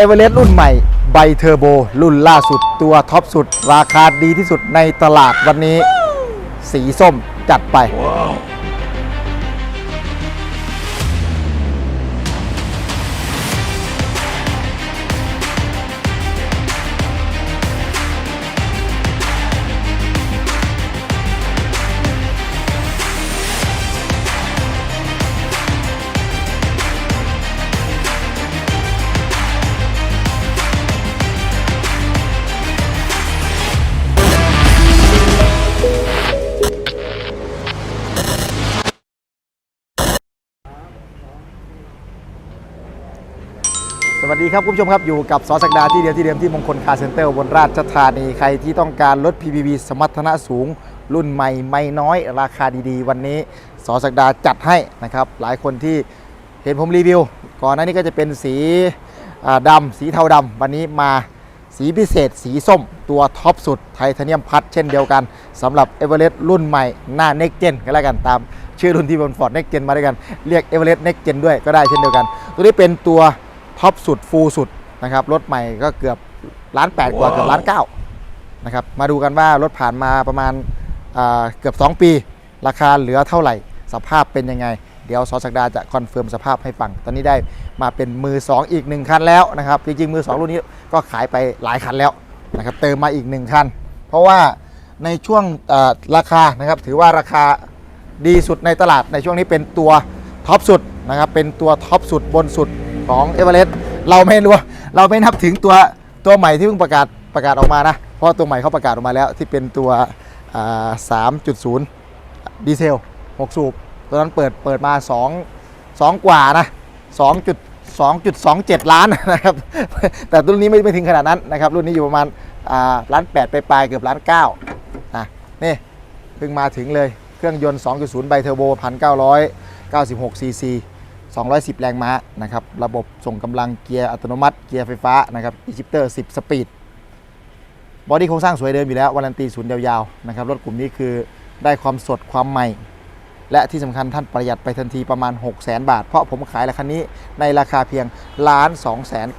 เอเวอเรสต์รุ่นใหม่ไบเทอร์โบรุ่นล่าสุดตัวท็อปสุด ราคาดีที่สุดในตลาดวันนี้ สีส้มจัดไปส ดีครับคุณผู้ชมครับ อยู่กับสอสักดาที่เดียวที่เดิมที่มงคลคาร์เซ็นเตอร์บนราชธานีใครที่ต้องการรถ PPV สมรรถนะสูง รุ่นใหม่ไม่น้อย ราคาดีๆ วันนี้สอสักดาจัดให้นะครับ หลายคนที่เห็นผมรีวิว ก่อนหน้านี้ก็จะเป็นสีอ่าดำสีเทาดำวันนี้มาสีพิเศษ สีส้ม ตัวท็อปสุดไทเทเนียมพัดเช่นเดียวกันสำหรับเอเวอเรสต์รุ่นใหม่หน้า Next Gen ก็แล้วกันตาม ชื่อรุ่นที่บนฟอร์ด Next Gen มาด้วยกันเรียกเอเวอเรสต์ Next Gen ด้วยก็ได้เช่นเดียวกัน ตัวนี้เป็นตัว ท็อปสุดฟูลสุดนะครับรถใหม่ก็เกือบล้านแปดกว่าเกือบล้านเก้านะครับมาดูกันว่ารถผ่านมาประมาณอ่าเกือบ 2 ปี ราคาเหลือเท่าไหร่ สภาพเป็นยังไง เดี๋ยวซอสักดาจะคอนเฟิร์มสภาพให้ฟัง ตอนนี้ได้มาเป็นมือ 2 อีก 1 คันแล้วนะครับ จริงๆ มือ 2 รุ่นนี้ก็ขายไปหลายคันแล้วนะครับเติมมาอีก 1 คัน เพราะว่าในช่วงอ่าราคานะครับถือว่าราคาดีสุดในตลาดในช่วงนี้เป็นตัวท็อปสุดนะครับเป็นตัวท็อปสุดบนสุด ของเอเวอเรสต์เราไม่รู้เราไม่นับถึงตัวตัวใหม่ที่เพิ่งประกาศประกาศออกมานะ เพราะตัวใหม่เขาประกาศออกมาแล้ว ที่เป็นตัวอ่า3.0ดีเซล6สูบตัวนั้นเปิดเปิดมา2 2กว่านะ2จุด2.27ล้านนะครับ แต่รุ่นนี้ไม่ไม่ถึงขนาดนั้นนะครับ รุ่นนี้อยู่ประมาณล้าน8ไปปลายเกือบล้าน9นะนี่เพิ่งมาถึงเลยเครื่องยนต์ 2.0 ไบเทอร์โบ 1,996 ซีซี 210 แรงม้านะครับ ระบบส่งกำลังเกียร์อัตโนมัติ เกียร์ไฟฟ้านะครับอีจิปเตอร์ 10 สปีด บอดี้โครงสร้างสวยเดิมอยู่แล้ว วารันตีศูนย์ยาวๆนะครับ รถกลุ่มนี้คือได้ความสดความใหม่ และที่สำคัญท่านประหยัดไปทันทีประมาณ 6 0 0 0 0 0บาท เพราะผมขายราคานี้ในราคาเพียงล้าน2 9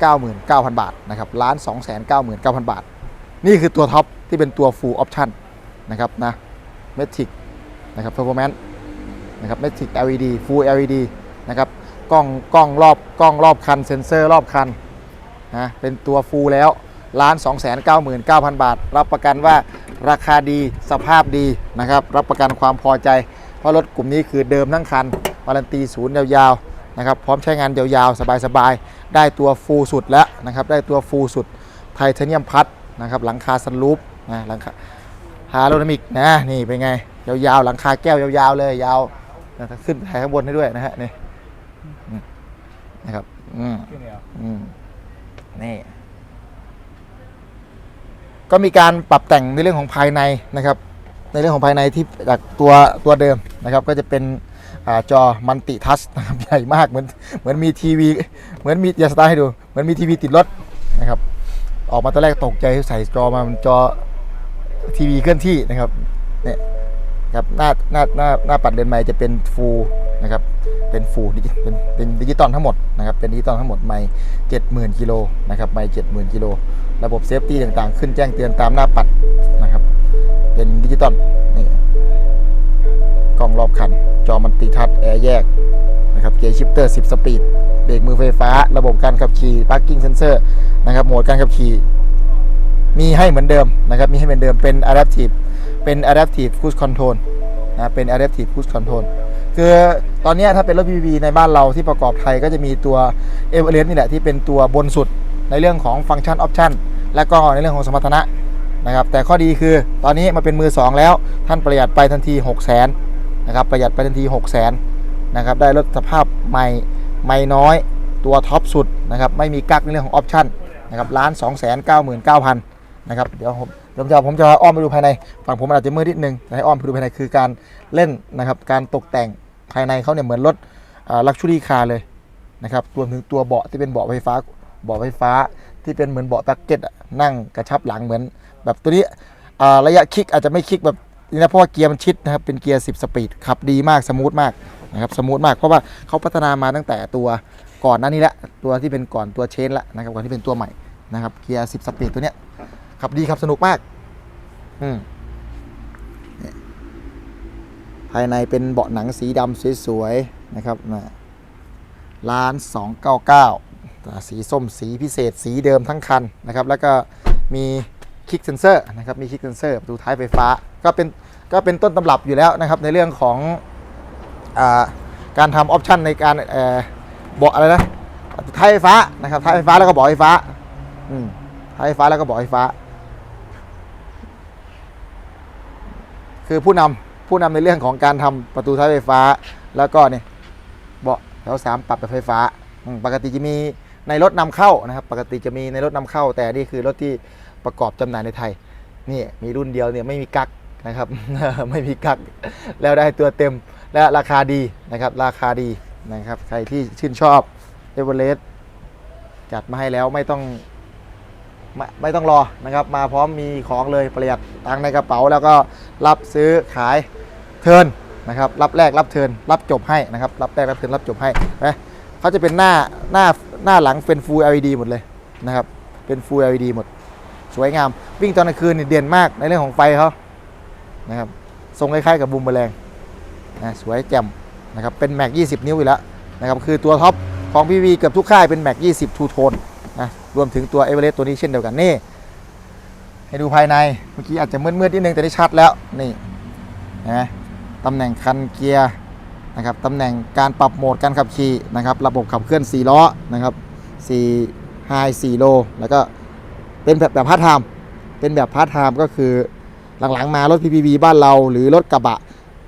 9 0 0 0 บาทนะครับล้าน2 9 9 0 0 0 บาท นี่คือตัวท็อปที่เป็นตัว full option นะครับนะเมทิกนะครับ performance นะครับเมทิก LED full LED นะครับ กล้องกล้องรอบกล้องรอบคันเซ็นเซอร์รอบคันนะเป็นตัว full แล้วล้าน2 9 9 0 0 0 บาท รับประกันว่าราคาดีสภาพดีนะครับ รับประกันความพอใจ เพราะรถกลุ่มนี้คือเดิมทั้งคันวารันตีศูนย์ยาวๆนะครับพร้อมใช้งานยาวๆ สบายๆ ได้ตัว full สุดแล้วนะครับ ได้ตัว full สุดไทเทเนียมพัดนะครับ หลังคาซันรูปนะหลังคาฮาโรนามิกนะนี่เป็นไง ยาวๆ หลังคาแก้วยาวๆเลยยาวนะขึ้นถ่ายข้างบนให้ด้วยนะฮะนี่ นะครับ อืมอืมนี่ ก็มีการปรับแต่งในเรื่องของภายในนะครับ ในเรื่องของภายในที่จากตัวตัวเดิมนะครับ ก็จะเป็นอาจอมัลติทัชนะครับใหญ่มากเหมือนเหมือนมีทีวีเหมือนมีอย่าสตาร์ทให้ดูเหมือนมีทีวีติดรถนะครับ ออกมาตอนแรกตกใจใส่จอมามันจอทีวีเคลื่อนที่นะครับเนี่ยครับหน้าหน้าหน้าหน้าปัดเดินไม้จะเป็นฟูลนะครับ เป็นฟูลดิจิเป็นเป็นดิจิตอลทั้งหมดนะครับเป็นดิจิตอลทั้งหมดไม่เจ็ดหมื่นกิโลนะครับไม่เจ็ดหมื่นกิโลระบบเซฟตี้ต่างๆ ขึ้นแจ้งเตือนตามหน้าปัดนะครับเป็นดิจิตอลนี่กล้องรอบคัน จอมันติทัชแอร์แยกนะครับเกียร์ชิปเตอร์ 10 สปีดเบรกมือไฟฟ้า ระบบการขับขี่ parking sensor นะครับโหมดการขับขี่มีให้เหมือนเดิมนะครับมีให้เหมือนเดิมเป็น adaptive เป็น adaptive cruise control นะเป็น adaptive cruise control คือตอนนี้ถ้าเป็นรถ PPV ในบ้านเราที่ประกอบไทยก็จะมีตัว e v e r e s t นี่แหละที่เป็นตัวบนสุดในเรื่องของฟังก์ชันออปชันและก็ในเรื่องของสมรรถนะนะครับแต่ข้อดีคือตอนนี้มาเป็นมือ 2 แล้วท่านประหยัดไปทันที 6 0 0 0 0นนะครับประหยัดไปทันที 6 0 0 0 0นนะครับได้รถสภาพใหม่ใหม่น้อยตัวท็อปสุดนะครับไม่มีกักในเรื่องของออปชันนะครับล้าน2 9 9 0 0 0นะครับเดี๋ยวผม เดี๋ยวผมจะผมจะอ้อมไปดูภายในฝั่งผมอาจจะมืดนิดนึงแต่ให้อ้อมไปดูภายในคือการเล่นนะครับ การตกแต่งภายในเขาเนี่ยเหมือนรถลักชูรี่คาร์เลยนะครับรวมถึงตัวเบาะที่เป็นเบาะไฟฟ้าเบาะไฟฟ้าที่เป็นเหมือนเบาะตักเก็ตอะนั่งกระชับหลังเหมือน แบบตัวนี้ระยะคลิกอาจจะไม่คลิกแบบนี้นะเพราะว่าเกียร์มันชิดนะครับเป็นเกียร์ 10 สปีดขับดีมากสมูทมากนะครับสมูทมากเพราะว่าเขาพัฒนามาตั้งแต่ตัวก่อนหน้านี้แหละตัวที่เป็นก่อนตัวเชนละนะครับก่อนที่เป็นตัวใหม่นะครับเกียร์ 10 สปีดตัวเนี้ย ขับดีขับสนุกมาก อืมภายในเป็นเบาะหนังสีดำสวยๆนะครับนะล้าน299 สีส้มสีพิเศษสีเดิมทั้งคันนะครับ แล้วก็มีคลิกเซนเซอร์นะครับ มีคลิกเซนเซอร์ประตูท้ายไฟฟ้า ก็เป็นก็เป็นต้นตำรับอยู่แล้วนะครับ ในเรื่องของอาการทำออปชันในการเบาะอะไรนะท้ายไฟฟ้านะครับท้ายไฟฟ้าแล้วก็เบาะไฟฟ้าท้ายไฟฟ้าแล้วก็เบาะไฟฟ้า คือผู้นำผู้นำในเรื่องของการทำประตูท้ายไฟฟ้า แล้วก็เนี่ยเบาะแถวสามปรับแบบไฟฟ้า ปกติจะมีในรถนำเข้านะครับ ปกติจะมีในรถนำเข้า แต่นี่คือรถที่ประกอบจำหน่ายในไทย นี่มีรุ่นเดียวเนี่ยไม่มีกักนะครับ ไม่มีกักแล้วได้ตัวเต็มและราคาดีนะครับ ราคาดีนะครับ ใครที่ชื่นชอบเอเวอเรสต์จัดมาให้แล้วไม่ต้อง ไม่ไม่ต้องรอนะครับ มาพร้อมมีของเลยประหยัดตังในกระเป๋า แล้วก็รับซื้อขายเทิร์นนะครับ รับแรกรับเทิร์นรับจบให้นะครับ รับแรกรับเทิร์นรับจบให้นะเขาจะเป็นหน้าหน้าหน้าหลังเป็น Full LED หมดเลยนะครับ เป็น Full LED หมด สวยงาม วิ่งตอนกลางคืนนี่เด่นมากในเรื่องของไฟเขานะครับทรงคล้ายๆกับบูมเบอร์แรงนะสวยแจ่มนะครับเป็นแม็ก 20 นิ้วอยู่แล้วนะครับคือตัวท็อปของ PV เกือบทุกค่ายเป็นแม็ก 20 ทูโทน นะรวมถึงตัวเอเวอเรสต์ตัวนี้เช่นเดียวกันนี่ ให้ดูภายในเมื่อกี้อาจจะมืดๆนิดนึงแต่ได้ชัดแล้วนี่นะตำแหน่งคันเกียร์นะครับตำแหน่งการปรับโหมดการขับขี่นะครับระบบขับเคลื่อน 4 ล้อนะครับ4 High 4 Low แล้วก็เป็นแบบแบบพาร์ทไทม์เป็นแบบพาร์ทไทม์ก็คือหลังๆมารถ PPV บ้านเราหรือรถกระบะ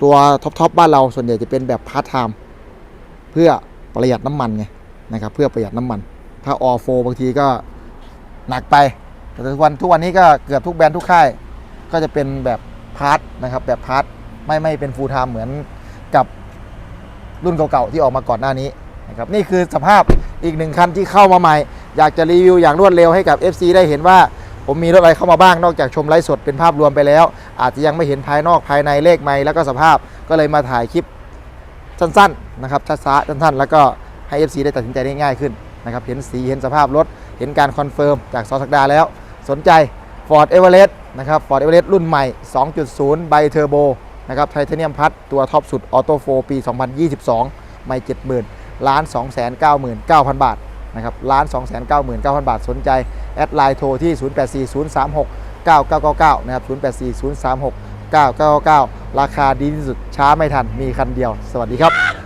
ตัวท็อปๆบ้านเราส่วนใหญ่จะเป็นแบบพาร์ทไทม์เพื่อประหยัดน้ำมันไงนะครับเพื่อประหยัดน้ำมัน ถ้าออโฟบางทีก็หนักไป แต่ทุกวันทุกวันนี้ก็เกือบทุกแบรนด์ทุกค่าย ก็จะเป็นแบบพาร์ทนะครับแบบพาร์ทไม่ไม่เป็นฟูลไทม์เหมือนกับรุ่นเก่าๆที่ออกมาก่อนหน้านี้นะครับนี่คือสภาพอีกหนึ่งคันที่เข้ามาใหม่ อยากจะรีวิวอย่างรวดเร็วให้กับ FC ได้เห็นว่าผมมีรถอะไรเข้ามาบ้างนอกจากชมไลฟ์สดเป็นภาพรวมไปแล้ว อาจจะยังไม่เห็นภายนอกภายในเลขไม้แล้วก็สภาพก็เลยมาถ่ายคลิปสั้นๆนะครับช้าๆสั้นๆ แล้วก็ให้ FC ได้ตัดสินใจได้ง่ายขึ้น นะครับเห็นสีเห็นสภาพรถ เห็นการคอนเฟิร์มจากซอสักดาแล้ว สนใจ Ford Everest นะครับ Ford Everest รุ่นใหม่ 2.0 ไบเทอร์โบนะครับไทเทเนียมพัดตัวท็อปสุดออโต้โฟปี 2022 ไม่70,000ล้าน299,000 บาทนะครับล้าน299,000 บาท สนใจ แอดไลน์โทรที่ 084036 9999 นะครับ 084036 9999 ราคาดีที่สุดช้าไม่ทันมีคันเดียว สวัสดีครับ